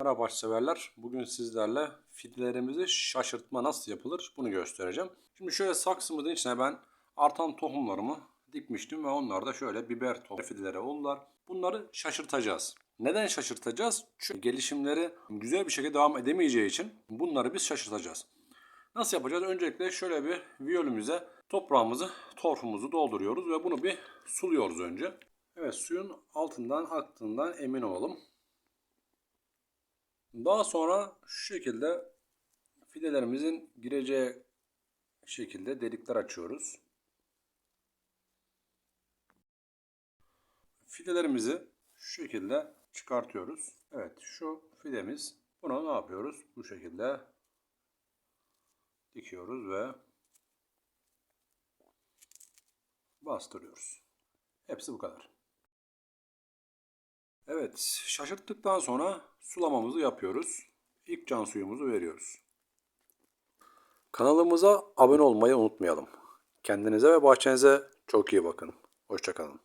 Merhaba severler. Bugün sizlerle fidelerimizi şaşırtma nasıl yapılır bunu göstereceğim. Şimdi şöyle saksımızın içine ben artan tohumlarımı dikmiştim ve onlar da şöyle biber tohum fideleri oldular. Bunları şaşırtacağız. Neden şaşırtacağız? Çünkü gelişimleri güzel bir şekilde devam edemeyeceği için bunları biz şaşırtacağız. Nasıl yapacağız? Öncelikle şöyle bir viyolümüze toprağımızı, torfumuzu dolduruyoruz ve bunu bir suluyoruz önce. Evet suyun altından aktığından emin olalım. Daha sonra şu şekilde fidelerimizin gireceği şekilde delikler açıyoruz. Fidelerimizi şu şekilde çıkartıyoruz. Evet şu fidemiz. Buna ne yapıyoruz? Bu şekilde dikiyoruz ve bastırıyoruz. Hepsi bu kadar. Evet, şaşırttıktan sonra sulamamızı yapıyoruz. İlk can suyumuzu veriyoruz. Kanalımıza abone olmayı unutmayalım. Kendinize ve bahçenize çok iyi bakın. Hoşçakalın.